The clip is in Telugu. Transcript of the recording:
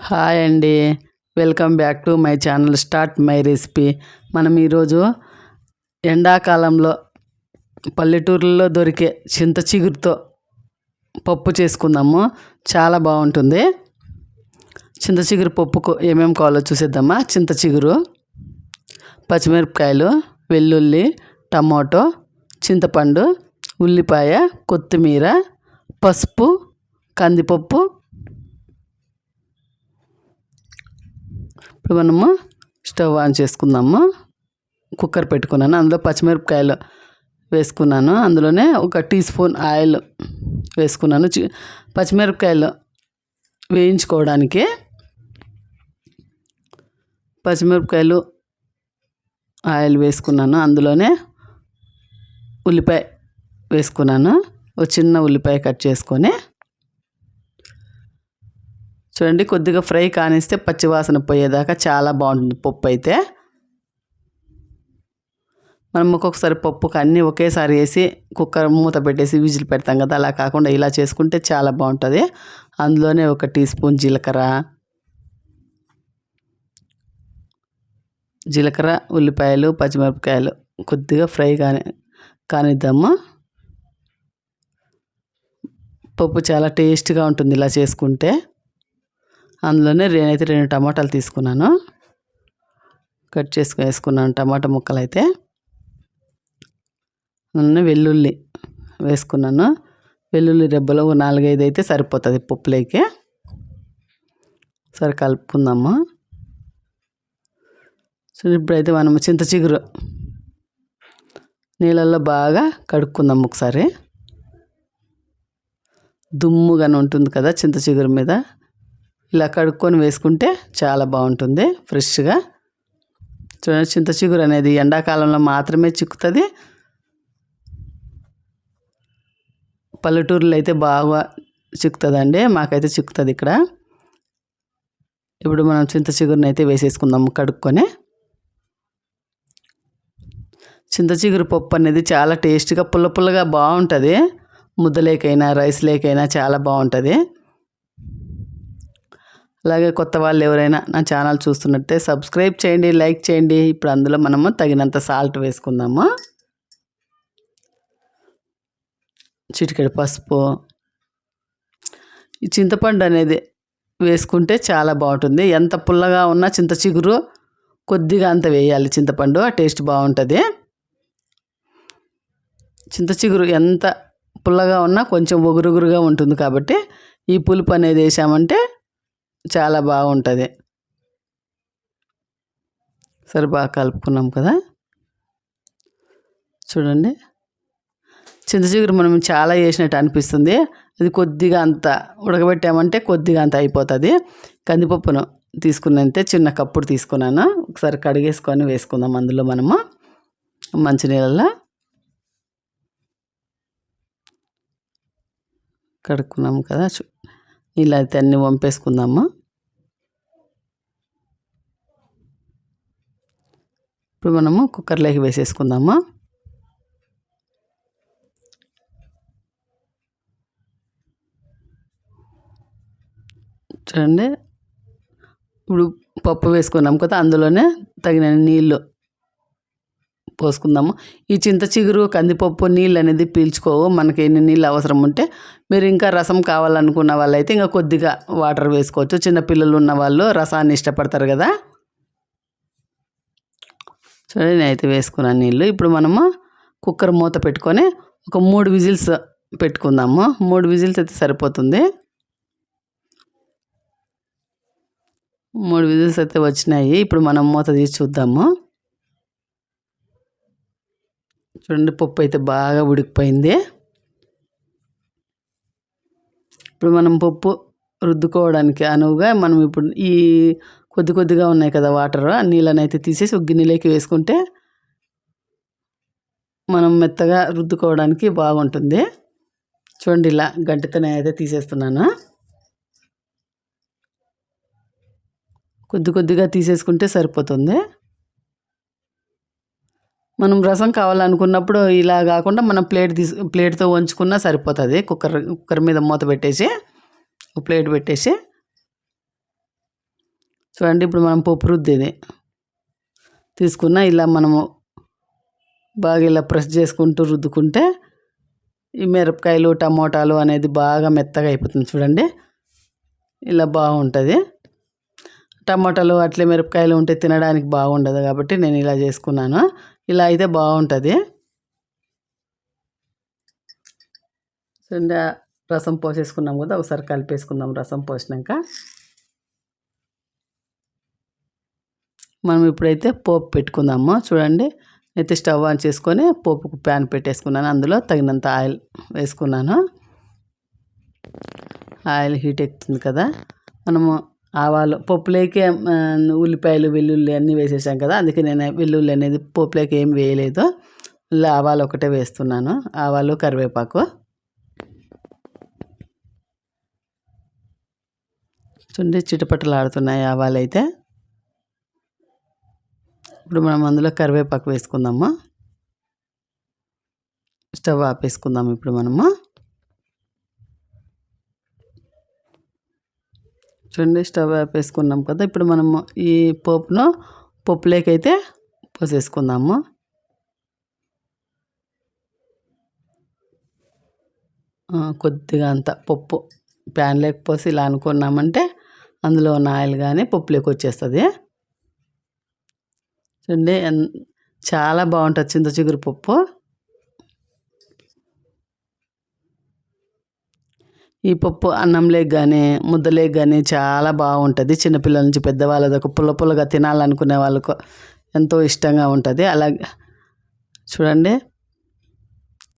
హాయ్ అండి. Welcome back to my channel start my recipe. మనం ఈరోజు ఎండాకాలంలో పల్లెటూరులో దొరికే చింత చిగురుతో పప్పు చేసుకుందాము. చాలా బాగుంటుంది. చింత చిగురు పప్పుకు ఏమేమి కావాలో చూసేద్దామా? చింత చిగురు పచ్చిమిరపకాయలు వెల్లుల్లి టమాటో చింతపండు ఉల్లిపాయ కొత్తిమీర పసుపు కందిపప్పు ఇప్పుడు మనము స్టవ్ ఆన్ చేసుకుందాము. కుక్కర్ పెట్టుకున్నాను. అందులో పచ్చిమిరపకాయలు వేసుకున్నాను. అందులోనే ఒక టీ స్పూన్ ఆయిల్ వేసుకున్నాను. చి- పచ్చిమిరపకాయలు వేయించుకోవడానికి పచ్చిమిరపకాయలు ఆయిల్ వేసుకున్నాను. అందులోనే ఉల్లిపాయ వేసుకున్నాను. ఒక చిన్న ఉల్లిపాయ కట్ చేసుకొని చూడండి కొద్దిగా ఫ్రై కానిస్తే పచ్చివాసన పోయేదాకా చాలా బాగుంటుంది పప్పు అయితే. మనం ఒక్కొక్కసారి పప్పుకి అన్నీ ఒకేసారి వేసి కుక్కర్ మూత పెట్టేసి విజిల్ పెడతాం కదా అలా కాకుండా ఇలా చేసుకుంటే చాలా బాగుంటుంది. అందులోనే ఒక టీ స్పూన్ జీలకర్ర. జీలకర్ర ఉల్లిపాయలు పచ్చిమిరపకాయలు కొద్దిగా ఫ్రై కాని కానిద్దాము. పప్పు చాలా టేస్ట్గా ఉంటుంది ఇలా చేసుకుంటే. అందులోనే నేనైతే రెండు టమాటాలు తీసుకున్నాను. కట్ చేసుకుని వేసుకున్నాను టమాటా ముక్కలు అయితే నూనె వెల్లుల్లి వేసుకున్నాను. వెల్లుల్లి రెబ్బలు ఒక నాలుగైదు అయితే సరిపోతుంది పప్పులోకి. సరే కలుపుకుందాము. సో ఇప్పుడైతే మనం చింత చిగురు నీళ్ళల్లో బాగా కడుక్కుందాం ఒకసారి. దుమ్ముగానే ఉంటుంది కదా చింత చిగురు మీద. ఇలా కడుక్కొని వేసుకుంటే చాలా బాగుంటుంది ఫ్రెష్గా. చూడండి చింత చిగురు అనేది ఎండాకాలంలో మాత్రమే చిక్కుతుంది. పల్లెటూరులో అయితే బాగా చిక్కుతుందండి మాకైతే చిక్కుతుంది ఇక్కడ. ఇప్పుడు మనం చింత చిగురుని అయితే వేసేసుకుందాము కడుక్కొని. చింత చిగురు పప్పు అనేది చాలా టేస్ట్గా పుల్ల పుల్లగా బాగుంటుంది. ముద్దలేకైనా రైస్ లేకైనా చాలా బాగుంటుంది. అలాగే కొత్త వాళ్ళు ఎవరైనా నా ఛానల్ చూస్తున్నట్టే సబ్స్క్రైబ్ చేయండి లైక్ చేయండి. ఇప్పుడు అందులో మనము తగినంత సాల్ట్ వేసుకుందాము. చిటికెడు పసుపు. ఈ చింతపండు అనేది వేసుకుంటే చాలా బాగుంటుంది. ఎంత పుల్లగా ఉన్నా చింత చిగురు కొద్దిగా అంత వేయాలి చింతపండు ఆ టేస్ట్ బాగుంటుంది. చింత చిగురు ఎంత పుల్లగా ఉన్నా కొంచెం ఒగురుగురుగా ఉంటుంది కాబట్టి ఈ పులుపు అనేది వేసామంటే చాలా బాగుంటుంది. సరే బాగా కలుపుకున్నాం కదా? చూడండి. చింతచిగురు మనం చాలా వేసినట్టు అనిపిస్తుంది. అది కొద్దిగా అంత ఉడకబెట్టామంటే కొద్దిగా అంత అయిపోతుంది. కందిపప్పును తీసుకున్నంతే చిన్న కప్పుడు తీసుకున్నాను. ఒకసారి కడిగేసుకొని వేసుకుందాం అందులో మనము. మంచినీళ్ళలో కడుక్కున్నాము కదా? నీళ్ళు అయితే అన్నీ వంపేసుకుందాము. ఇప్పుడు మనము కుక్కర్లోకి వేసేసుకుందాము? చూడండి. ఇప్పుడు పప్పు వేసుకున్నాం కదా అందులోనే తగిన నీళ్ళు పోసుకుందాము. ఈ చింత చిగురు కందిపప్పు నీళ్ళు అనేది పీల్చుకోవు. మనకి ఎన్ని నీళ్ళు అవసరం ఉంటే మీరు ఇంకా రసం కావాలనుకున్న వాళ్ళైతే ఇంకా కొద్దిగా వాటర్ వేసుకోవచ్చు. చిన్న పిల్లలు ఉన్న వాళ్ళు రసాన్ని ఇష్టపడతారు కదా. చూడండి నేనైతే వేసుకున్నాను నీళ్ళు ఇప్పుడు మనము కుక్కర్ మూత పెట్టుకొని ఒక మూడు విజిల్స్ పెట్టుకుందాము. మూడు విజిల్స్ అయితే సరిపోతుంది. మూడు విజిల్స్ అయితే వచ్చినాయి. ఇప్పుడు మనం మూత తీసి చూద్దాము. చూడండి పప్పు అయితే బాగా ఉడికిపోయింది. ఇప్పుడు మనం పప్పు రుద్దుకోవడానికి అనువుగా మనం ఇప్పుడు ఈ కొద్ది కొద్దిగా ఉన్నాయి కదా వాటర్ ఆ నీళ్ళని అయితే తీసేసి ఒక గిన్నెలోకి వేసుకుంటే మనం మెత్తగా రుద్దుకోవడానికి బాగుంటుంది. చూడండి ఇలా గంటితోనే అయితే తీసేస్తున్నాను. కొద్ది కొద్దిగా తీసేసుకుంటే సరిపోతుంది. మనం రసం కావాలనుకున్నప్పుడు ఇలా కాకుండా మనం ప్లేట్ తీసు ప్లేట్తో వంచుకున్నా సరిపోతుంది. కుక్కర్ కుక్కర్ మీద మూత పెట్టేసి ప్లేట్ పెట్టేసి చూడండి ఇప్పుడు మనం పప్పు రుద్దేది. తీసుకున్న ఇలా మనము బాగా ఇలా ప్రెస్ చేసుకుంటూ రుద్దుకుంటే ఈ మిరపకాయలు టమోటాలు అనేది బాగా మెత్తగా అయిపోతుంది చూడండి. ఇలా బాగుంటుంది. టమాటాలు అట్లే మిరపకాయలు ఉంటే తినడానికి బాగుండదు కాబట్టి నేను ఇలా చేసుకున్నాను. ఇలా అయితే బాగుంటుంది. రసం పోసేసుకున్నాం కదా ఒకసారి కలిపేసుకుందాం రసం పోసినాక. మనం ఇప్పుడైతే పోపు పెట్టుకుందాము. చూడండి అయితే స్టవ్ ఆన్ చేసుకొని పోపుకు ప్యాన్ పెట్టేసుకున్నాను. అందులో తగినంత ఆయిల్ వేసుకున్నాను. ఆయిల్ హీట్ ఎక్కుతుంది కదా. మనము ఆవాలు పప్పులోకి ఉల్లిపాయలు వెల్లుల్లి అన్నీ వేసేసాం కదా. అందుకే నేను వెల్లుల్లి అనేది పప్పులోకి ఏం వేయలేదు. ఇలా ఆవాలు ఒకటే వేస్తున్నాను. ఆవాలు కరివేపాకు. చూడండి చిటపటలు ఆడుతున్నాయి ఆవాలు అయితే ఇప్పుడు మనం అందులో కరివేపాకు వేసుకుందాము? స్టవ్ ఆపేసుకుందాము ఇప్పుడు మనము. చూడండి స్టవ్ ఆపేసుకున్నాం కదా ఇప్పుడు మనము ఈ పోపును పప్పులేకైతే పోసేసుకుందాము. కొద్దిగా అంత పప్పు ప్యాన్ లేకపోసి ఇలా అనుకున్నామంటే అందులో ఉన్న ఆయిల్ కానీ పప్పులోకి వచ్చేస్తుంది. చూడండి. చాలా బాగుంటుంది చింత చిగురు పప్పు. ఈ పప్పు అన్నంలోకి కానీ ముద్దలేకి కానీ చాలా బాగుంటుంది. చిన్నపిల్లల నుంచి పెద్దవాళ్ళ ఒక పుల్ల పుల్లగా తినాలనుకునే వాళ్ళకు ఎంతో ఇష్టంగా ఉంటుంది. అలాగే చూడండి.